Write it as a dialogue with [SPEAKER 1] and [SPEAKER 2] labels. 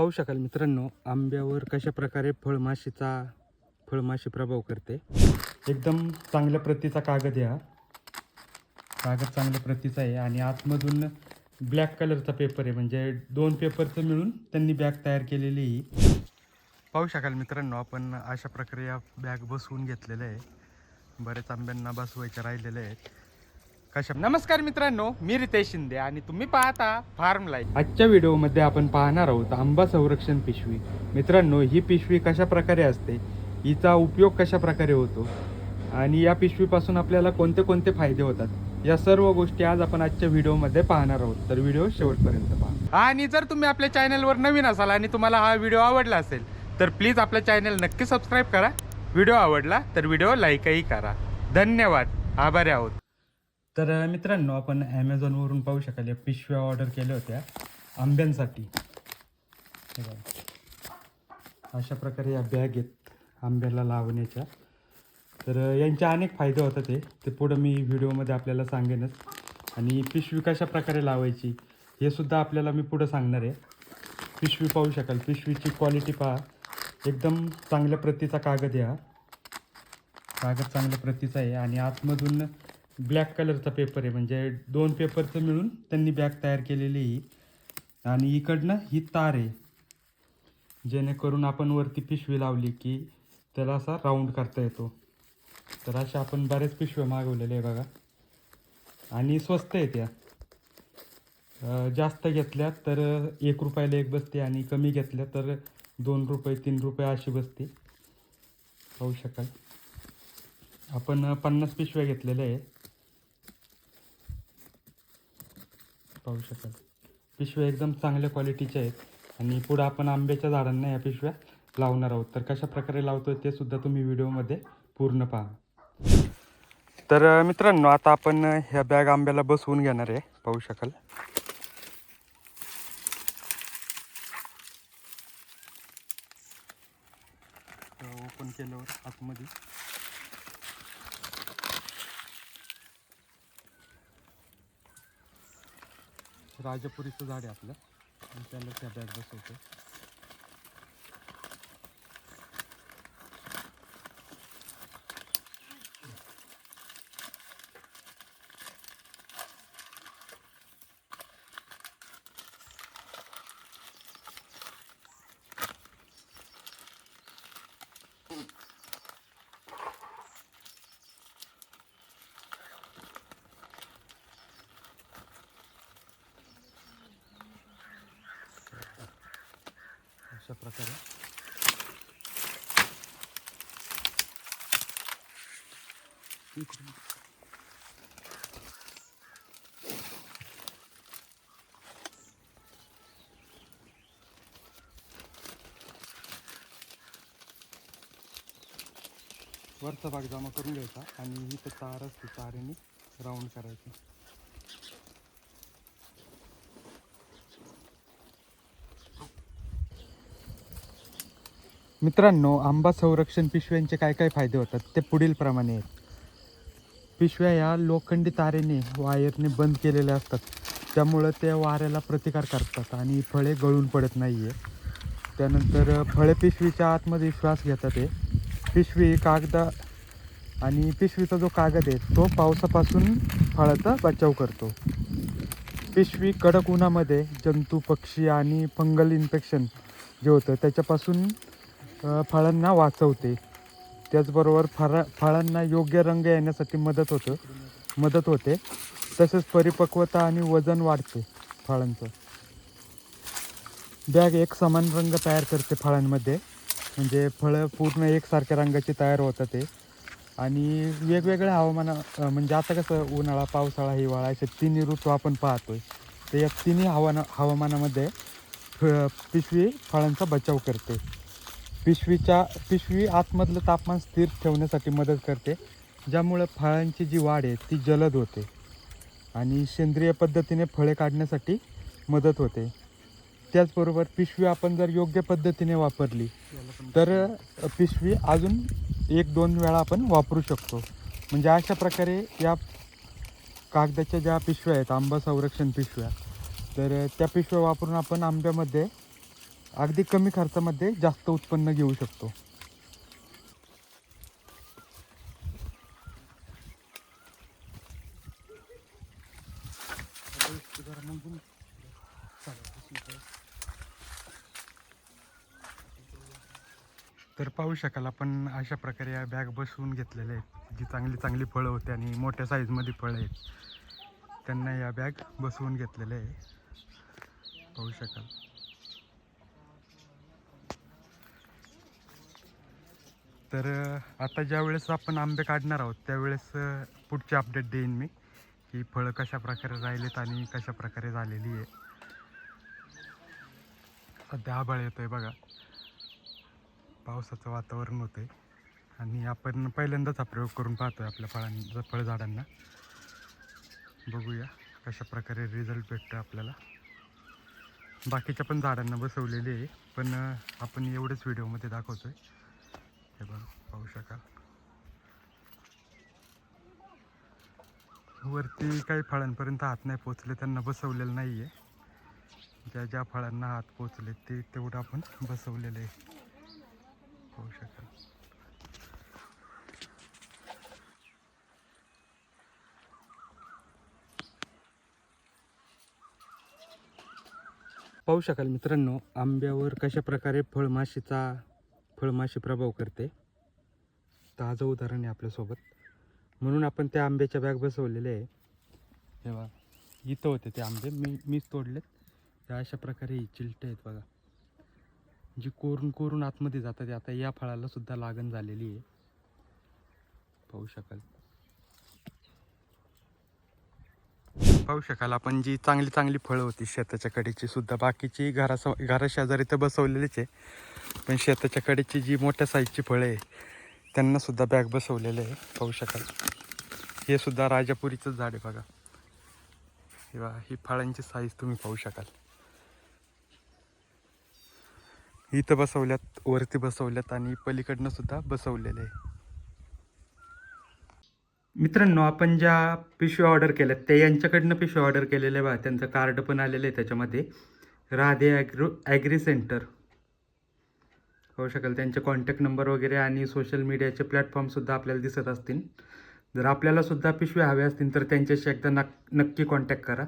[SPEAKER 1] पाहू शकाल मित्रांनो आंब्यावर कशा प्रकारे फळमाशीचा फळमाशी प्रभाव करते. एकदम चांगल्या प्रतीचा कागद आहे हा. कागद चांगल्या प्रतीचा आहे आणि आतमधून ब्लॅक कलरचा पेपर आहे. म्हणजे दोन पेपरचं मिळून त्यांनी बॅग तयार केलेली आहे पाहू शकाल मित्रांनो आपण अशा प्रकारे या बॅग बसवून घेतलेल्या आहे. बरेच आंब्यांना बसवायच्या राहिलेल्या आहेत. कशा नमस्कार मित्रांनो मी रितेश शिंदे आणि तुम्ही पाहता फार्म लाईफ आजच्या व्हिडिओमध्ये आपण पाहणार आहोत आंबा संरक्षण पिशवी. मित्रांनो ही पिशवी कशा प्रकारे असते? हिचा उपयोग कशा प्रकारे होतो? आणि या पिशवीपासून आपल्याला कोणते कोणते फायदे होतात? या सर्व गोष्टी आज आपण आजच्या व्हिडिओमध्ये पाहणार आहोत. तर व्हिडिओ शेवटपर्यंत पहा. आणि जर तुम्ही आपल्या चॅनलवर नवीन असाल आणि तुम्हाला हा व्हिडिओ आवडला असेल तर प्लीज आपल्या चॅनल नक्की सबस्क्राईब करा. व्हिडिओ आवडला तर व्हिडिओ लाईकही करा. धन्यवाद. आभारी आहोत. तर मित्रांनो आपण ॲमेझॉनवरून पाहू शकाल या पिशव्या ऑर्डर केल्या होत्या आंब्यांसाठी. अशा प्रकारे या बॅग आहेत आंब्याला लावण्याच्या. तर यांचे अनेक फायदे होतात ते ते पुढं मी व्हिडिओमध्ये आपल्याला सांगेनच. आणि पिशवी कशा प्रकारे लावायची हे सुद्धा आपल्याला मी पुढं सांगणार आहे. पिशवी पाहू शकाल. पिशवीची क्वालिटी पहा. एकदम चांगल्या प्रतीचा कागद आहे हा. कागद चांगल्या प्रतीचा आहे. आणि आतमधून ब्लॅक कलरचा पेपर आहे. म्हणजे दोन पेपरचं मिळून त्यांनी बॅग तयार केलेली आहे आणि इकडनं ही तार आहे. जेणेकरून आपण वरती पिशवी लावली की त्याला असा राऊंड करता येतो. तर अशा आपण बऱ्याच पिशव्या मागवलेल्या आहे बघा. आणि स्वस्त आहे त्या जास्त घेतल्या तर एक रुपयाला एक बसते आणि कमी घेतल्या तर दोन रुपये तीन रुपये अशी बसते. पाहू शकाल. आपण पन्नास पिशव्या घेतलेल्या आहे. पाहू शकाल पिशव्या एकदम चांगल्या क्वालिटीच्या आहेत. आणि पुढं आपण आंब्याच्या झाडांना या पिशव्या लावणार आहोत. तर कशा प्रकारे लावतोय ते सुद्धा तुम्ही व्हिडिओमध्ये पूर्ण पहा. तर मित्रांनो आता आपण ह्या बॅग आंब्याला बसवून घेणार आहे. पाहू शकाल. ओपन केल्यावर आतमध्ये. राजापुरीचं झाड आहे आपलं. आणि त्याला त्या बॅग बसवतो अशा प्रकारे. वरचा भाग जमा करून घ्यायचा आणि इथं तर तार असते तारेने राऊंड करायची. मित्रांनो आंबा संरक्षण पिशव्यांचे काय काय फायदे होतात ते पुढील प्रमाणे आहेत. पिशव्या या लोखंडी तारेने वायरने बंद केलेल्या असतात. त्यामुळं त्या वाऱ्याला प्रतिकार करतात आणि फळे गळून पडत नाही आहे त्यानंतर फळे पिशवीच्या आतमध्ये श्वास घेतात ते पिशवी कागदा आणि पिशवीचा जो कागद आहे तो पावसापासून फळाचा बचाव करतो. पिशवी कडक उन्हामध्ये जंतू पक्षी आणि फंगल इन्फेक्शन जे होतं त्याच्यापासून फळांना वाचवते. त्याचबरोबर फळा फळांना योग्य रंग येण्यासाठी मदत होतं मदत होते. तसेच परिपक्वता आणि वजन वाढते फळांचं. बॅग एक समान रंग तयार करते फळांमध्ये. म्हणजे फळं पूर्ण एकसारख्या रंगाची तयार होतात ते. आणि वेगवेगळ्या हवामाना म्हणजे आता कसं उन्हाळा पावसाळा हिवाळा असे तिन्ही ऋतू आपण पाहतोय. तर या तिन्ही हवाना हवामानामध्ये फ- पिशवी फळांचा बचाव करते. पिशवीच्या पिशवी आतमधलं तापमान स्थिर ठेवण्यासाठी मदत करते ज्यामुळं फळांची जी वाढ आहे ती जलद होते. आणि सेंद्रिय पद्धतीने फळे काढण्यासाठी मदत होते. त्याचबरोबर पिशवी आपण जर योग्य पद्धतीने वापरली तर पिशवी अजून एक दोन वेळा आपण वापरू शकतो. म्हणजे अशा प्रकारे या कागदाच्या ज्या पिशव्या आहेत आंबा संरक्षण पिशव्या तर त्या पिशव्या वापरून आपण आंब्यामध्ये अगदी कमी खर्चामध्ये जास्त उत्पन्न घेऊ शकतो. तर पाहू शकाल आपण अशा प्रकारे या बॅग बसवून घेतलेल्या आहेत. जी चांगली चांगली फळं होते आणि मोठ्या साईजमध्ये फळं आहेत. त्यांना या बॅग बसवून घेतलेल्या आहे. पाहू शकाल. तर आता ज्या वेळेस आपण आंबे काढणार आहोत त्यावेळेस पुढचे पुढची अपडेट देईन मी की फळं कशा प्रकारे राहिलेत आणि कशा प्रकारे झालेली आहे. सध्या आभाळ येतोय बघा. पावसाचं वातावरण होतंय. आणि आपण पहिल्यांदाच हा प्रयोग करून पाहतोय आपल्या फळां फळझाडांना. बघूया कशा प्रकारे रिझल्ट भेटतो आपल्याला. बाकीच्या पण झाडांना बसवलेली आहे पण आपण एवढेच व्हिडिओमध्ये दाखवतोय. हे बघा पाहू शकाल. वरती काही फळांपर्यंत हात नाही पोचले त्यांना बसवलेलं नाही आहे ज्या ज्या फळांना हात पोचले ते तेवढं आपण बसवलेलं आहे. पाहू शकाल. पाहू शकाल मित्रांनो आंब्यावर कशा प्रकारे फळमाशीचा फळमाशी प्रभाव करते. ताजं उदाहरण आहे आपल्यासोबत. म्हणून आपण त्या आंब्याच्या बॅग बसवलेले आहे. तेव्हा इथं होते ते आंबे. मी मीच तोडलेत. त्या अशा प्रकारे ही चिलटे आहेत बघा. जी कोरून कोरून आतमध्ये जातात ते आता या फळाला सुद्धा लागण झालेली आहे. पाहू शकाल. पाहू शकाल. आपण जी चांगली चांगली फळं होती शेताच्या कडेची सुद्धा. बाकीची घरास घराशेजारी तर बसवलेलीच आहे. पण शेताच्या कडेची जी मोठ्या साईजची फळं आहे त्यांना सुद्धा बॅग बसवलेलं आहे. पाहू शकाल. हे सुद्धा राजापुरीचंच झाड आहे बघा. किंवा ही फळांची साईज तुम्ही पाहू शकाल. इथं बसवल्यात वरती बसवल्यात आणि पलीकडनं सुद्धा बसवलेले आहे. मित्रांनो आपण ज्या पिशव्या ऑर्डर केल्यात त्या यांच्याकडनं पिशव्या ऑर्डर केलेल्या बा त्यांचं कार्ड पण आलेलं आहे त्याच्यामध्ये. Radhe agro agri centre. होऊ शकेल त्यांचे कॉन्टॅक्ट नंबर वगैरे आणि सोशल मीडियाचे प्लॅटफॉर्मसुद्धा आपल्याला दिसत असतील. जर आपल्याला सुद्धा पिशव्या हव्या असतील तर त्यांच्याशी एकदा नक नक्की कॉन्टॅक्ट करा.